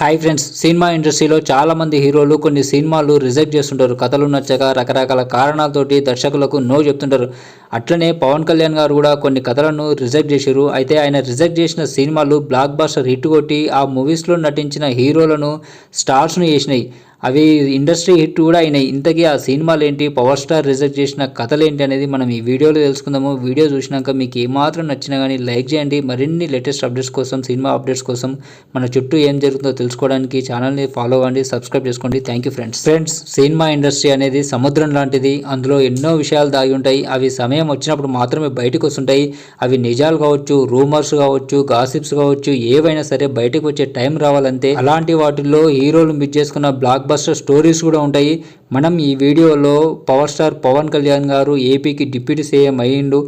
Hi friends cinema ఇండస్ట్రీలో చాలా మంది హీరోలు కొన్ని సినిమాలు రిజెక్ట్ చేస్తుంటారు. కథలు నచ్చక రకరకాల కారణాలతోటి దర్శకులకు నో చెప్తుంటారు. అట్లనే పవన్ కళ్యాణ్ గారు కూడా కొన్ని కథలను రిజెక్ట్ చేశారు. అయితే ఆయన రిజెక్ట్ చేసిన సినిమాలు బ్లాక్ బాస్టర్ హిట్ కొట్టి ఆ మూవీస్లో నటించిన హీరోలను స్టార్స్ను చేసినాయి అవి ఇండస్ట్రీ హిట్ కూడా అయినాయి. ఇంతకీ ఆ సినిమాలు ఏంటి పవర్ స్టార్ రిజెక్ట్ చేసిన కథలు ఏంటి అనేది మనం ఈ వీడియోలో తెలుసుకుందాము. వీడియో చూసినాక మీకు ఏమాత్రం నచ్చినా కానీ లైక్ చేయండి. మరిన్ని లేటెస్ట్ అప్డేట్స్ కోసం సినిమా అప్డేట్స్ కోసం మన చుట్టూ ఏం జరుగుతుందో తెలుసుకోవడానికి ఛానల్ని ఫాలో అవ్వండి సబ్స్క్రైబ్ చేసుకోండి. Thank you friends. Friends cinema industry అనేది సముద్రం లాంటిది. అందులో ఎన్నో విషయాలు దాగి ఉంటాయి. అవి సమయం వచ్చినప్పుడు మాత్రమే బయటకు వస్తుంటాయి. అవి నిజాలు కావచ్చు రూమర్స్ కావచ్చు గాసిప్స్ కావచ్చు ఏవైనా సరే బయటకు వచ్చే టైం రావాలంతే. అలాంటి వాటిల్లో హీరోలు మిస్ చేసుకున్న బ్లాక్ బస్టర్ స్టోరీస్ కూడా ఉంటాయి. మనం ఈ వీడియోలో పవర్ స్టార్ పవన్ కళ్యాణ్ గారు ఏపీకి డిప్యూటీ సీఎం అయ్యిండు.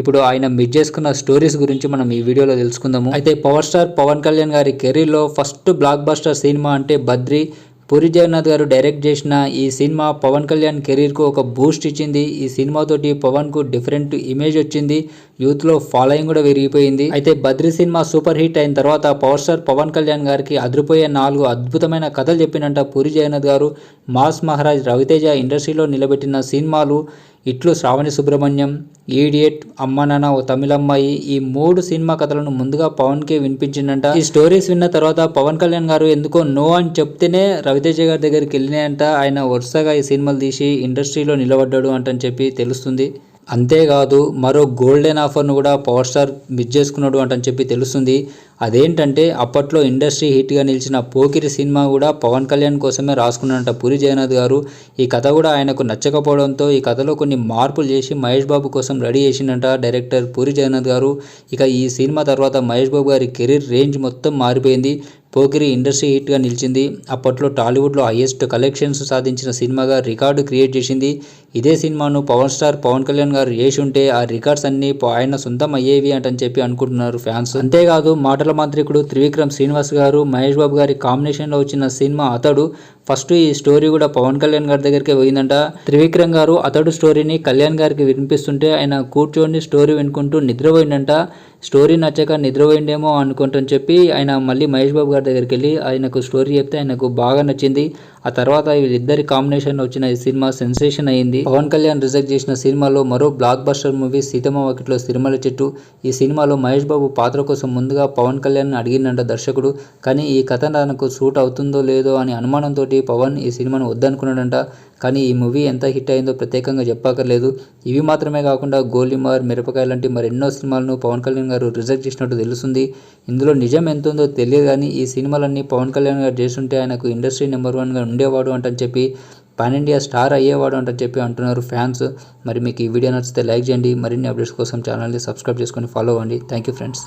ఇప్పుడు ఆయన మిడ్ చేసుకున్న స్టోరీస్ గురించి మనం ఈ వీడియోలో తెలుసుకుందాము. అయితే పవర్ స్టార్ పవన్ కళ్యాణ్ గారి కెరీర్లో ఫస్ట్ బ్లాక్ బస్టర్ సినిమా అంటే బద్రి. పూరి జగన్నాథ్ గారు డైరెక్ట్ చేసిన ఈ సినిమా పవన్ కళ్యాణ్ కెరీర్కు ఒక బూస్ట్ ఇచ్చింది. ఈ సినిమాతోటి పవన్కు డిఫరెంట్ ఇమేజ్ వచ్చింది. యూత్లో ఫాలోయింగ్ కూడా పెరిగిపోయింది అయితే బద్రి సినిమా సూపర్ హిట్ అయిన తర్వాత పవర్ స్టార్ పవన్ కళ్యాణ్ గారికి అదిరిపోయే నాలుగు అద్భుతమైన కథలు చెప్పినంట పూరి జగన్నాథ్ గారు. మాస్ మహారాజ్ రవితేజ ఇండస్ట్రీలో నిలబెట్టిన సినిమాలు ఇట్లు శ్రావణి సుబ్రహ్మణ్యం ఈడియట్ అమ్మ నాన్న ఓ తమిళమ్మాయి ఈ మూడు సినిమా కథలను ముందుగా పవన్ కే వినిపించిందంట. ఈ స్టోరీస్ విన్న తర్వాత పవన్ కళ్యాణ్ గారు ఎందుకో నో అని చెప్తేనే రవితేజ గారి దగ్గరికి వెళ్ళినాయంట. ఆయన వరుసగా ఈ సినిమాలు తీసి ఇండస్ట్రీలో నిలబడ్డాడు అంటని చెప్పి తెలుస్తుంది. అంతేకాదు మరో గోల్డెన్ ఆఫర్ను కూడా పవర్ స్టార్ మిస్ చేసుకున్నాడు అంటని చెప్పి తెలుస్తుంది. అదేంటంటే అప్పట్లో ఇండస్ట్రీ హిట్గా నిలిచిన పోకిరి సినిమా కూడా పవన్ కళ్యాణ్ కోసమే రాసుకున్నాడంట పూరి జగన్నాథ్ గారు. ఈ కథ కూడా ఆయనకు నచ్చకపోవడంతో ఈ కథలో కొన్ని మార్పులు చేసి మహేష్ బాబు కోసం రెడీ చేసిండంట డైరెక్టర్ పూరి జగన్నాథ్ గారు. ఇక ఈ సినిమా తర్వాత మహేష్ బాబు గారి కెరీర్ రేంజ్ మొత్తం మారిపోయింది. పోకిరి ఇండస్ట్రీ హిట్గా నిలిచింది. అప్పట్లో టాలీవుడ్లో హైయెస్ట్ కలెక్షన్స్ సాధించిన సినిమాగా రికార్డు క్రియేట్ చేసింది. ఇదే సినిమాను పవర్ స్టార్ పవన్ కళ్యాణ్ గారు చేసి ఉంటే ఆ రికార్డ్స్ అన్ని ఆయన సొంతం అయ్యేవి అంటని చెప్పి అనుకుంటున్నారు ఫ్యాన్స్. అంతేకాదు మాటల మాంత్రికుడు త్రివిక్రమ్ శ్రీనివాస్ గారు మహేష్ బాబు గారి కాంబినేషన్లో వచ్చిన సినిమా అతడు. ఫస్ట్ ఈ స్టోరీ కూడా పవన్ కళ్యాణ్ గారి దగ్గరికి పోయిందంట. త్రివిక్రమ్ గారు అతడు స్టోరీని కళ్యాణ్ గారికి వినిపిస్తుంటే ఆయన కూర్చొని స్టోరీ వినుకుంటూ నిద్రపోయిందంట స్టోరీ నచ్చక నిద్రపోయిండేమో అనుకుంటని చెప్పి ఆయన మళ్ళీ మహేష్ బాబు గారి దగ్గరికి వెళ్ళి ఆయనకు స్టోరీ చెప్తే ఆయనకు బాగా నచ్చింది. ఆ తర్వాత వీళ్ళిద్దరి కాంబినేషన్ వచ్చిన ఈ సినిమా సెన్సేషన్ అయింది పవన్ కళ్యాణ్ రిజెక్ట్ చేసిన సినిమాలో మరో బ్లాక్ బస్టర్ మూవీ సీతమ్మ వాకిట్లో సిరిమల చెట్టు. ఈ సినిమాలో మహేష్ బాబు పాత్ర కోసం ముందుగా పవన్ కళ్యాణ్ అడిగిందంట దర్శకుడు. కానీ ఈ కథ తనకు సూట్ అవుతుందో లేదో అని అనుమానంతో పవన్ ఈ సినిమాను వద్దనుకున్నాడంట. కానీ ఈ మూవీ ఎంత హిట్ అయిందో ప్రత్యేకంగా చెప్పక్కర్లేదు. ఇవి మాత్రమే కాకుండా గోలిమార్ మిరపకాయ లాంటి మరెన్నో సినిమాలను పవన్ కళ్యాణ్ గారు రిజెక్ట్ చేసినట్టు తెలుస్తుంది. ఇందులో నిజం ఎంత ఉందో తెలియదు కానీ ఈ సినిమాలన్నీ పవన్ కళ్యాణ్ గారు చేస్తుంటే ఆయనకు ఇండస్ట్రీ నెంబర్ వన్గా ఉండేవాడు అంటని చెప్పి పాన్ ఇండియా స్టార్ అయ్యేవాడు అంటని చెప్పి అంటున్నారు ఫ్యాన్స్. మరి మీకు ఈ వీడియో నచ్చితే లైక్ చేయండి. మరిన్ని అప్డేట్స్ కోసం ఛానల్ని సబ్స్క్రైబ్ చేసుకొని ఫాలో అవ్వండి. Thank you friends.